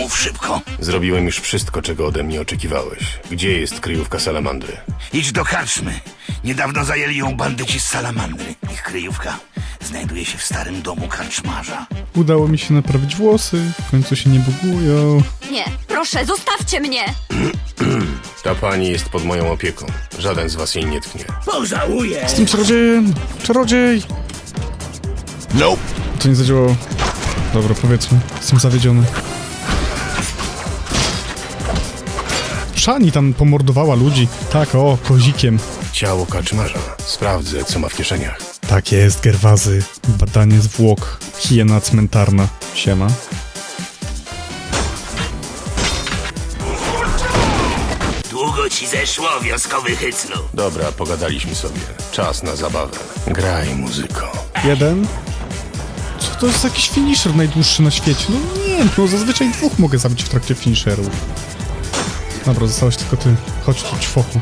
Mów szybko. Zrobiłem już wszystko, czego ode mnie oczekiwałeś. Gdzie jest kryjówka salamandry? Idź do karczmy. Niedawno zajęli ją bandyci z Salamandry. Ich kryjówka znajduje się w starym domu karczmarza. Udało mi się naprawić włosy, w końcu się nie bugują. Nie, proszę, zostawcie mnie! Ta pani jest pod moją opieką. Żaden z was jej nie tknie. Pożałuję. Z tym czarodziejem! Czarodziej! Nope. To nie zadziałało. Dobra, powiedzmy. Jestem zawiedziony. Szani tam pomordowała ludzi. Tak, o, kozikiem. Ciało kaczmarza. Sprawdzę, co ma w kieszeniach. Tak jest, Gerwazy. Badanie zwłok. Hiena cmentarna. Siema. Długo ci zeszło, wioskowy hyclu. Dobra, pogadaliśmy sobie. Czas na zabawę. Graj, muzyko. Jeden. Co to jest jakiś finisher najdłuższy na świecie? No nie, no zazwyczaj dwóch mogę zabić w trakcie finisherów. Dobra, zostałeś tylko ty. Chodź tu, ćwoku.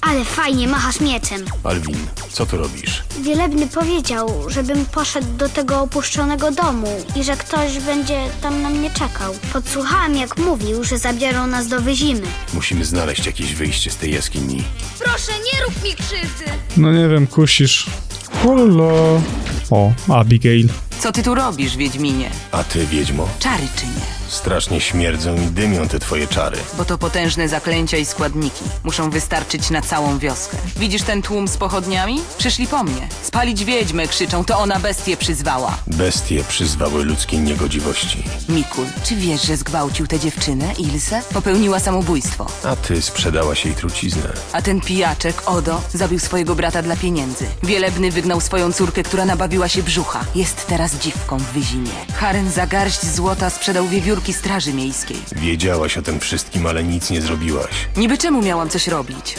Ale fajnie machasz mieczem. Alwin, co tu robisz? Wielebny powiedział, żebym poszedł do tego opuszczonego domu i że ktoś będzie tam na mnie czekał. Podsłuchałam, jak mówił, że zabiorą nas do wyzimy. Musimy znaleźć jakieś wyjście z tej jaskini. Proszę, nie rób mi krzywdy! No nie wiem, kusisz. Holo. O, Abigail. Co ty tu robisz, Wiedźminie? A ty, wiedźmo? Czary czy nie? Strasznie śmierdzą i dymią te twoje czary. Bo to potężne zaklęcia i składniki. Muszą wystarczyć na całą wioskę. Widzisz ten tłum z pochodniami? Przyszli po mnie. Spalić wiedźmę, krzyczą, to ona bestię przyzwała. Bestie przyzwały ludzkiej niegodziwości. Mikul, czy wiesz, że zgwałcił tę dziewczynę, Ilse? Popełniła samobójstwo. A ty sprzedałaś jej truciznę. A ten pijaczek, Odo, zabił swojego brata dla pieniędzy. Wielebny wygnał swoją córkę, która nabawiła się brzucha. Jest teraz dziwką w wyzimie. Haren za garść złota sprzedał wiewiórki straży miejskiej. Wiedziałaś o tym wszystkim, ale nic nie zrobiłaś. Niby czemu miałam coś robić?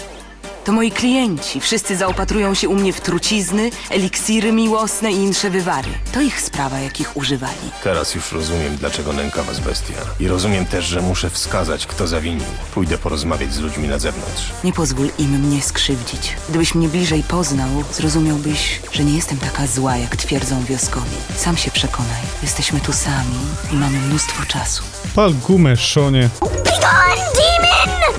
To moi klienci. Wszyscy zaopatrują się u mnie w trucizny, eliksiry miłosne i insze wywary. To ich sprawa, jakich używali. Teraz już rozumiem, dlaczego nęka was bestia. I rozumiem też, że muszę wskazać, kto zawinił. Pójdę porozmawiać z ludźmi na zewnątrz. Nie pozwól im mnie skrzywdzić. Gdybyś mnie bliżej poznał, zrozumiałbyś, że nie jestem taka zła, jak twierdzą wioskowi. Sam się przekonaj. Jesteśmy tu sami i mamy mnóstwo czasu. Pal gumę, szonie.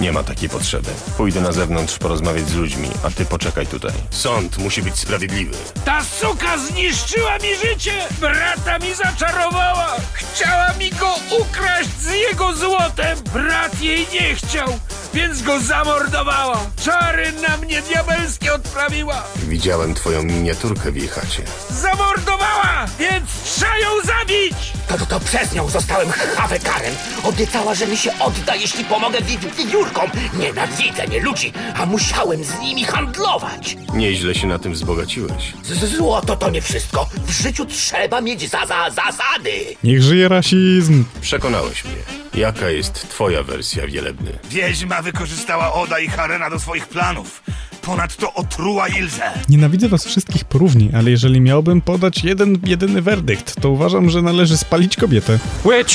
Nie ma takiej potrzeby. Pójdę na zewnątrz porozmawiać z ludźmi, a ty poczekaj tutaj. Sąd musi być sprawiedliwy. Ta suka zniszczyła mi życie! Brata mi zaczarowała! Chciała mi go ukraść z jego złotem! Brat jej nie chciał, więc go zamordowała! Czary na mnie diabelskie odprawiła! Widziałem twoją miniaturkę w jej chacie. Zamordowała! Więc trzeba ją zabić! To, to, to przez nią zostałem chawekaren. Obiecała, że mi się odda, jeśli pomogę wi- wiewiórkom. Nienawidzę nie ludzi, a musiałem z nimi handlować. Nieźle się na tym wzbogaciłeś. Z- Złoto to nie wszystko. W życiu trzeba mieć za, za zasady. Niech żyje rasizm. Przekonałeś mnie. Jaka jest twoja wersja, wielebny? Wiedźma wykorzystała Oda i Harena do swoich planów. Ponadto otruła Ilzę. Nienawidzę was wszystkich porówni, ale jeżeli miałbym podać jeden, jedyny werdykt, to uważam, że należy spalić kobietę. Witch!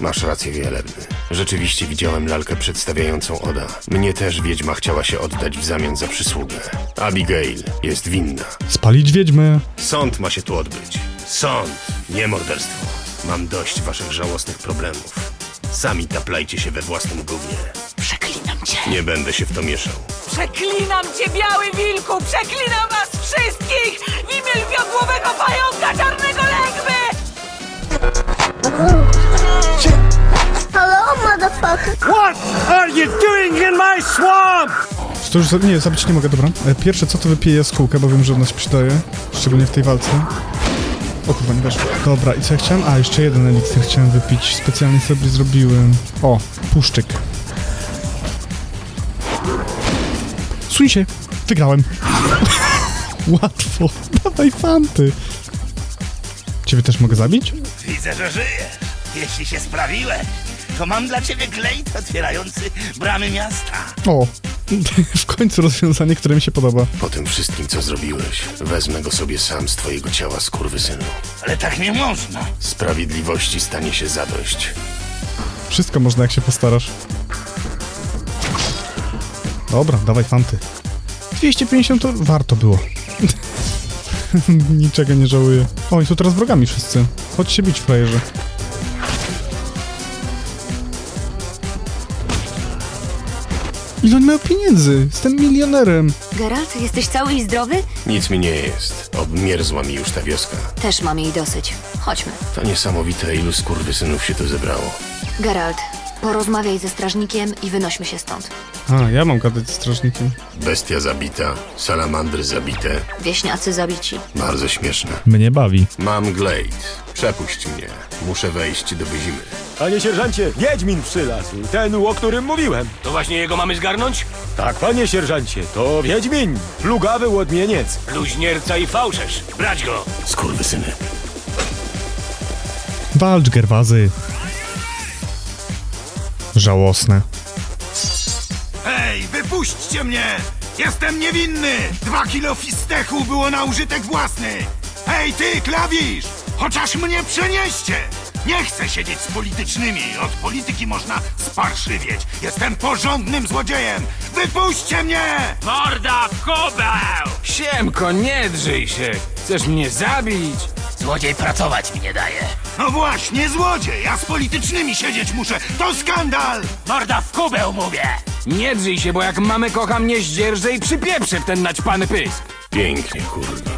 Masz rację, wielebny. Rzeczywiście widziałem lalkę przedstawiającą Oda. Mnie też wiedźma chciała się oddać w zamian za przysługę. Abigail jest winna. Spalić wiedźmę. Sąd ma się tu odbyć. Sąd, nie morderstwo. Mam dość waszych żałosnych problemów. Sami taplajcie się we własnym gównie. Nie będę się w to mieszał. Przeklinam cię, biały wilku! Przeklinam was wszystkich! W imię lwiogłowego pająka czarnego lęgwy! Hello, motherfucker. What are you doing in my swamp? To już za- nie, zabić nie mogę, dobra. E, Pierwsze co to wypiję jaskółkę, bo wiem, że ona się przydaje. Szczególnie w tej walce. O kurwa, nie weszło. Dobra, i co ja chciałem? A, jeszcze jeden eliksir chciałem wypić. Specjalnie sobie zrobiłem. O, puszczyk. Suń się! Wygrałem. Łatwo. Dawaj fanty. Ciebie też mogę zabić? Widzę, że żyjesz. Jeśli się sprawiłeś, to mam dla ciebie glejt otwierający bramy miasta. O, w końcu rozwiązanie, które mi się podoba. Po tym wszystkim, co zrobiłeś, wezmę go sobie sam z twojego ciała, skurwysynu. Ale tak nie można. Sprawiedliwości stanie się zadość. Wszystko można, jak się postarasz. Dobra, dawaj fanty. 250 to warto było. Niczego nie żałuję. O, i są teraz wrogami wszyscy. Chodź się bić, frajerze. Ile on miał pieniędzy? Jestem milionerem. Geralt, jesteś cały i zdrowy? Nic mi nie jest. Obmierzła mi już ta wioska. Też mam jej dosyć. Chodźmy. To niesamowite, ilu skurwysynów się tu zebrało. Geralt, porozmawiaj ze strażnikiem i wynośmy się stąd. A, ja mam gadać z strażnikiem. Bestia zabita, salamandry zabite. Wieśniacy zabici. Bardzo śmieszne. Mnie bawi. Mam Glade. Przepuść mnie. Muszę wejść do Wyzimy. Panie sierżancie, Wiedźmin przylazł, ten, o którym mówiłem. To właśnie jego mamy zgarnąć? Tak, panie sierżancie, to Wiedźmin, plugawy łodmieniec. Bluźnierca i fałszerz. Brać go! Skurwysyny. Walcz, Gerwazy. Żałosne. Hej, wypuśćcie mnie! Jestem niewinny! Dwa kilo fistechu było na użytek własny! Hej, ty, klawisz! Chociaż mnie przenieście! Nie chcę siedzieć z politycznymi. Od polityki można sparszywieć. Jestem porządnym złodziejem! Wypuśćcie mnie! Morda w kubeł! Siemko, nie drzyj się. Chcesz mnie zabić? Złodziej pracować mi nie daje. No właśnie, złodziej! Ja z politycznymi siedzieć muszę! To skandal! Morda w kubeł mówię! Nie drzyj się, bo jak mamy kocha mnie zdzierżę i przypieprzę w ten naćpany pysk. Pięknie, kurwa.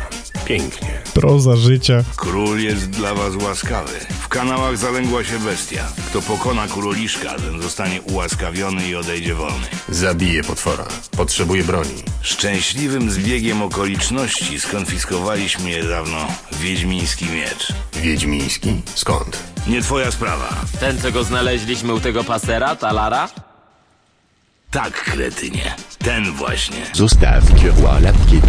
Pięknie. Proza życia. Król jest dla was łaskawy. W kanałach zalęgła się bestia. Kto pokona kuroliszka, ten zostanie ułaskawiony i odejdzie wolny. Zabiję potwora. Potrzebuję broni. Szczęśliwym zbiegiem okoliczności skonfiskowaliśmy niedawno wiedźmiński miecz. Wiedźmiński? Skąd? Nie twoja sprawa. Ten, co go znaleźliśmy u tego pasera, Talara? Tak, kretynie. Ten właśnie. Zostaw Kierła Lapkiewicz